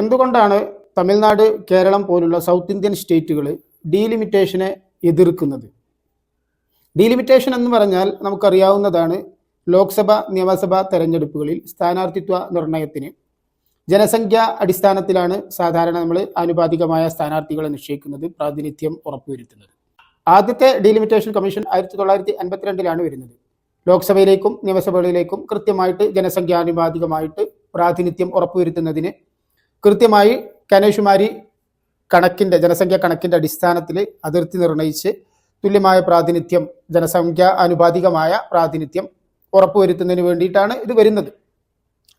എന്തുകൊണ്ടാണ് തമിഴ്നാട് കേരളം പോലുള്ള south Indian സ്റ്റേറ്റുകൾ ഡീലിമിറ്റേഷനെ എതിർക്കുന്നത്? ഡീലിമിറ്റേഷൻ എന്ന് പറഞ്ഞാൽ നമുക്കറിയാവുന്നതാണ് ലോക്സഭ നിയമസഭാ തെരഞ്ഞെടുപ്പുകളിൽ സ്ഥാനാർത്ഥിത്വ നിർണയത്തിന്. ജനസംഖ്യ അടിസ്ഥാനത്തിലാണ് സാധാരണ നമ്മൾ ആനുപാതികമായ സ്ഥാനാർത്ഥികളെ നിശ്ചയിക്കുന്നത് പ്രാതിനിധ്യം ഉറപ്പുവരുത്തുന്നത്. ആദ്യത്തെ ഡീലിമിറ്റേഷൻ കമ്മീഷൻ ആയിരത്തി തൊള്ളായിരത്തി അൻപത്തിരണ്ടിലാണ് വരുന്നത്. ലോക്സഭയിലേക്കും നിയമസഭകളിലേക്കും കൃത്യമായിട്ട് ജനസംഖ്യാനുപാതികമായിട്ട് പ്രാതിനിധ്യം ഉറപ്പുവരുത്തുന്നതിന് കൃത്യമായി കനേഷുമാരി കണക്കിന്റെ ജനസംഖ്യ കണക്കിന്റെ അടിസ്ഥാനത്തിൽ അതിർത്തി നിർണയിച്ച് തുല്യമായ പ്രാതിനിധ്യം ജനസംഖ്യ അനുപാതികമായ പ്രാതിനിധ്യം ഉറപ്പുവരുത്തുന്നതിന് വേണ്ടിയിട്ടാണ് ഇത് വരുന്നത്.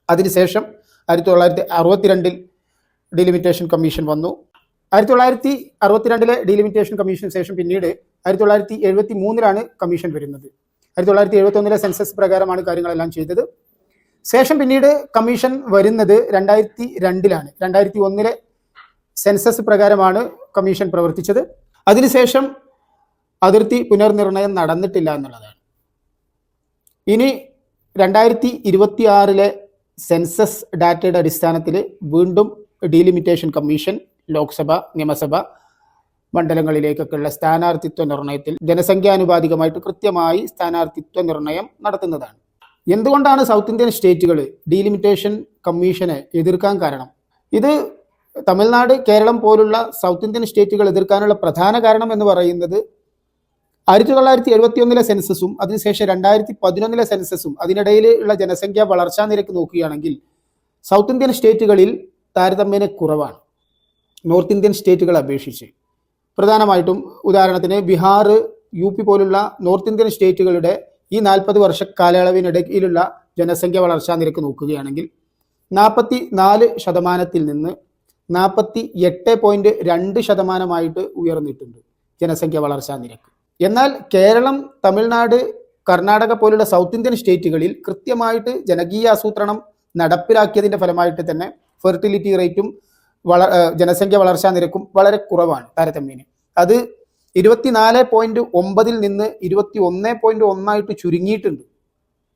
അതിനുശേഷം ആയിരത്തി തൊള്ളായിരത്തി അറുപത്തിരണ്ടിൽ ഡിലിമിറ്റേഷൻ കമ്മീഷൻ വന്നു. ആയിരത്തി തൊള്ളായിരത്തി അറുപത്തിരണ്ടിലെ ഡിലിമിറ്റേഷൻ കമ്മീഷന് ശേഷം പിന്നീട് ആയിരത്തി തൊള്ളായിരത്തി എഴുപത്തി മൂന്നിലാണ് കമ്മീഷൻ വരുന്നത്. ആയിരത്തി തൊള്ളായിരത്തി എഴുപത്തി ഒന്നിലെ സെൻസസ് പ്രകാരമാണ് കാര്യങ്ങളെല്ലാം ചെയ്തത്. ശേഷം പിന്നീട് കമ്മീഷൻ വരുന്നത് രണ്ടായിരത്തി രണ്ടിലാണ് രണ്ടായിരത്തി ഒന്നിലെ സെൻസസ് പ്രകാരമാണ് കമ്മീഷൻ പ്രവർത്തിച്ചത്. അതിനുശേഷം അതിർത്തി പുനർനിർണയം നടന്നിട്ടില്ല എന്നുള്ളതാണ്. ഇനി രണ്ടായിരത്തി ഇരുപത്തി ആറിലെ സെൻസസ് ഡാറ്റയുടെ അടിസ്ഥാനത്തിൽ വീണ്ടും ഡീലിമിറ്റേഷൻ കമ്മീഷൻ ലോക്സഭ നിയമസഭ മണ്ഡലങ്ങളിലേക്കൊക്കെയുള്ള സ്ഥാനാർത്ഥിത്വ നിർണയത്തിൽ ജനസംഖ്യാനുപാതികമായിട്ട് കൃത്യമായി സ്ഥാനാർത്ഥിത്വ നിർണയം നടത്തുന്നതാണ്. എന്തുകൊണ്ടാണ് സൗത്ത് ഇന്ത്യൻ സ്റ്റേറ്റുകൾ ഡീലിമിറ്റേഷൻ കമ്മീഷനെ എതിർക്കാൻ കാരണം? ഇത് തമിഴ്നാട് കേരളം പോലുള്ള സൗത്ത് ഇന്ത്യൻ സ്റ്റേറ്റുകൾ എതിർക്കാനുള്ള പ്രധാന കാരണം എന്ന് പറയുന്നത് ആയിരത്തി തൊള്ളായിരത്തി എഴുപത്തി ഒന്നിലെ സെൻസസും അതിനുശേഷം രണ്ടായിരത്തി പതിനൊന്നിലെ സെൻസസും അതിനിടയിൽ ഉള്ള ജനസംഖ്യാ വളർച്ചാ നിരക്ക് നോക്കുകയാണെങ്കിൽ സൗത്ത് ഇന്ത്യൻ സ്റ്റേറ്റുകളിൽ താരതമ്യേന കുറവാണ്. നോർത്ത് ഇന്ത്യൻ സ്റ്റേറ്റുകളെ അപേക്ഷിച്ച്. പ്രധാനമായിട്ടും ഉദാഹരണത്തിന് ബീഹാർ യു പോലുള്ള നോർത്ത് ഇന്ത്യൻ സ്റ്റേറ്റുകളുടെ ഈ നാൽപ്പത് വർഷ കാലയളവിനിടയിലുള്ള ജനസംഖ്യ വളർച്ചാ നിരക്ക് നോക്കുകയാണെങ്കിൽ നാൽപ്പത്തി നാല് ശതമാനത്തിൽ നിന്ന് നാൽപ്പത്തി എട്ട് പോയിന്റ് രണ്ട് ശതമാനമായിട്ട് ഉയർന്നിട്ടുണ്ട് ജനസംഖ്യ വളർച്ചാ നിരക്ക്. എന്നാൽ കേരളം തമിഴ്നാട് കർണാടക പോലുള്ള സൗത്ത് ഇന്ത്യൻ സ്റ്റേറ്റുകളിൽ കൃത്യമായിട്ട് ജനകീയ ആസൂത്രണം നടപ്പിലാക്കിയതിന്റെ ഫലമായിട്ട് തന്നെ ഫെർട്ടിലിറ്റി റേറ്റും വള ജനസംഖ്യ വളർച്ചാ നിരക്കും വളരെ കുറവാണ് താരതമ്യേന. അത് ഇരുപത്തിനാല് പോയിന്റ് ഒമ്പതിൽ നിന്ന് ഇരുപത്തി ഒന്ന് പോയിന്റ് ഒന്നായിട്ട് ചുരുങ്ങിയിട്ടുണ്ട്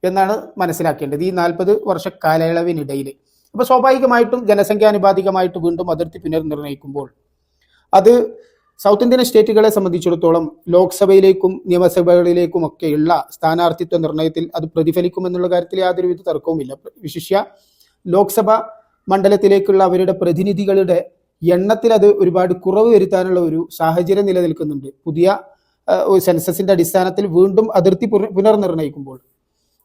എന്നാണ് മനസ്സിലാക്കേണ്ടത് ഈ നാൽപ്പത് വർഷ കാലയളവിനിടയിൽ അപ്പോൾ സ്വാഭാവികമായിട്ടും ജനസംഖ്യാനുപാതികമായിട്ട് വീണ്ടും അതിർത്തി പുനർനിർണയിക്കുമ്പോൾ അത് സൗത്ത് ഇന്ത്യൻ സ്റ്റേറ്റുകളെ സംബന്ധിച്ചിടത്തോളം ലോക്സഭയിലേക്കും നിയമസഭകളിലേക്കും ഒക്കെയുള്ള സ്ഥാനാർത്ഥിത്വ നിർണയത്തിൽ അത് പ്രതിഫലിക്കുമെന്നുള്ള കാര്യത്തിൽ യാതൊരുവിധ തർക്കവുമില്ല. വിശിഷ്യ ലോക്സഭ മണ്ഡലത്തിലേക്കുള്ള അവരുടെ പ്രതിനിധികളുടെ എണ്ണത്തിൽ അത് ഒരുപാട് കുറവ് വരുത്താനുള്ള ഒരു സാഹചര്യം നിലനിൽക്കുന്നുണ്ട്. പുതിയ സെൻസസിന്റെ അടിസ്ഥാനത്തിൽ വീണ്ടും അതിർത്തി പുനർ പുനർനിർണയിക്കുമ്പോൾ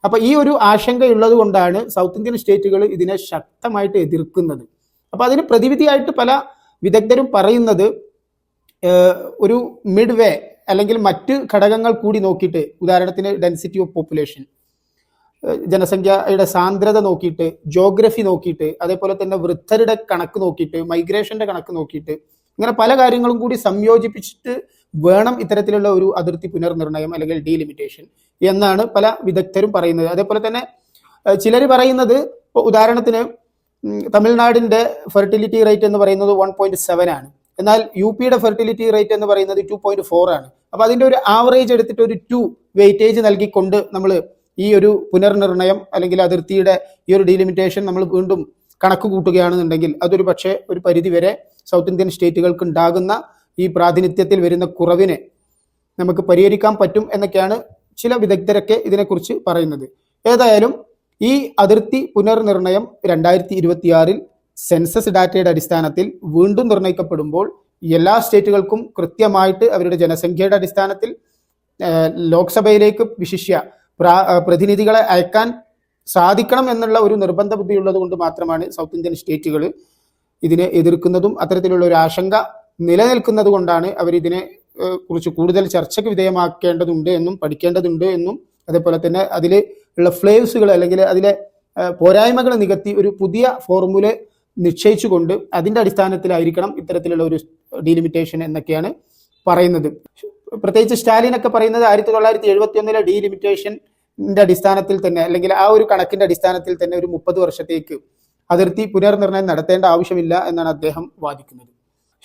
അപ്പൊ ഈ ഒരു ആശങ്കയുള്ളത് കൊണ്ടാണ് സൗത്ത് ഇന്ത്യൻ സ്റ്റേറ്റുകൾ ഇതിനെ ശക്തമായിട്ട് എതിർക്കുന്നത്. അപ്പൊ അതിന് പ്രതിവിധിയായിട്ട് പല വിദഗ്ധരും പറയുന്നത് ഒരു മിഡ് വേ അല്ലെങ്കിൽ മറ്റ് ഘടകങ്ങൾ കൂടി നോക്കിയിട്ട് ഉദാഹരണത്തിന് ഡെൻസിറ്റി ഓഫ് പോപ്പുലേഷൻ. ജനസംഖ്യയുടെ സാന്ദ്രത നോക്കിയിട്ട് ജോഗ്രഫി നോക്കിയിട്ട് അതേപോലെ തന്നെ വൃദ്ധരുടെ കണക്ക് നോക്കിയിട്ട് മൈഗ്രേഷന്റെ കണക്ക് നോക്കിയിട്ട് ഇങ്ങനെ പല കാര്യങ്ങളും കൂടി സംയോജിപ്പിച്ചിട്ട് വേണം ഇത്തരത്തിലുള്ള ഒരു അതിർത്തി പുനർനിർണയം അല്ലെങ്കിൽ ഡീലിമിറ്റേഷൻ എന്നാണ് പല വിദഗ്ധരും പറയുന്നത്. അതേപോലെ തന്നെ ചിലർ പറയുന്നത് ഉദാഹരണത്തിന് തമിഴ്നാടിന്റെ ഫെർട്ടിലിറ്റി റേറ്റ് എന്ന് പറയുന്നത് വൺ പോയിന്റ് സെവൻ ആണ്. എന്നാൽ യു പിയുടെ ഫെർട്ടിലിറ്റി റേറ്റ് എന്ന് പറയുന്നത് ടു പോയിന്റ് ഫോർ ആണ്. അപ്പൊ അതിന്റെ ഒരു ആവറേജ് എടുത്തിട്ട് ഒരു ടു വെയിറ്റേജ് നൽകിക്കൊണ്ട് നമ്മൾ ഈ ഒരു പുനർനിർണയം അല്ലെങ്കിൽ അതിർത്തിയുടെ ഈ ഒരു ഡീലിമിറ്റേഷൻ നമ്മൾ വീണ്ടും കണക്ക് കൂട്ടുകയാണെന്നുണ്ടെങ്കിൽ അതൊരു പക്ഷേ ഒരു പരിധിവരെ സൗത്ത് ഇന്ത്യൻ സ്റ്റേറ്റുകൾക്ക് ഉണ്ടാകുന്ന ഈ പ്രാതിനിധ്യത്തിൽ വരുന്ന കുറവിനെ നമുക്ക് പരിഹരിക്കാൻ പറ്റും എന്നൊക്കെയാണ് ചില വിദഗ്ധരൊക്കെ ഇതിനെക്കുറിച്ച് പറയുന്നത്. ഏതായാലും ഈ അതിർത്തി പുനർനിർണയം രണ്ടായിരത്തി ഇരുപത്തിയാറിൽ സെൻസസ് ഡാറ്റയുടെ അടിസ്ഥാനത്തിൽ വീണ്ടും നിർണയിക്കപ്പെടുമ്പോൾ എല്ലാ സ്റ്റേറ്റുകൾക്കും കൃത്യമായിട്ട് അവരുടെ ജനസംഖ്യയുടെ അടിസ്ഥാനത്തിൽ ലോക്സഭയിലേക്ക് വിശിഷ്യ പ്രതിനിധികളെ അയക്കാൻ സാധിക്കണം എന്നുള്ള ഒരു നിർബന്ധ ബുദ്ധി ഉള്ളത് കൊണ്ട് മാത്രമാണ് സൗത്ത് ഇന്ത്യൻ സ്റ്റേറ്റുകൾ ഇതിനെ എതിർക്കുന്നതും അത്തരത്തിലുള്ള ഒരു ആശങ്ക നിലനിൽക്കുന്നത് കൊണ്ടാണ് അവരിതിനെ കുറിച്ച് കൂടുതൽ ചർച്ചയ്ക്ക് വിധേയമാക്കേണ്ടതുണ്ട് എന്നും പഠിക്കേണ്ടതുണ്ട് എന്നും അതേപോലെ തന്നെ അതിൽ ഉള്ള ഫ്ലേവ്സുകൾ അല്ലെങ്കിൽ അതിലെ പോരായ്മകൾ നികത്തി ഒരു പുതിയ ഫോർമുല നിശ്ചയിച്ചുകൊണ്ട് അതിന്റെ അടിസ്ഥാനത്തിലായിരിക്കണം ഇത്തരത്തിലുള്ള ഒരു ഡീലിമിറ്റേഷൻ എന്നൊക്കെയാണ് പറയുന്നത്. പ്രത്യേകിച്ച് സ്റ്റാലിൻ ഒക്കെ പറയുന്നത് ആയിരത്തി തൊള്ളായിരത്തി എഴുപത്തി ഒന്നിലെ ഡീലിമിറ്റേഷന്റെ അടിസ്ഥാനത്തിൽ തന്നെ അല്ലെങ്കിൽ ആ ഒരു കണക്കിന്റെ അടിസ്ഥാനത്തിൽ തന്നെ ഒരു മുപ്പത് വർഷത്തേക്ക് അതിർത്തി പുനർനിർണയം നടത്തേണ്ട ആവശ്യമില്ല എന്നാണ് അദ്ദേഹം വാദിക്കുന്നത്.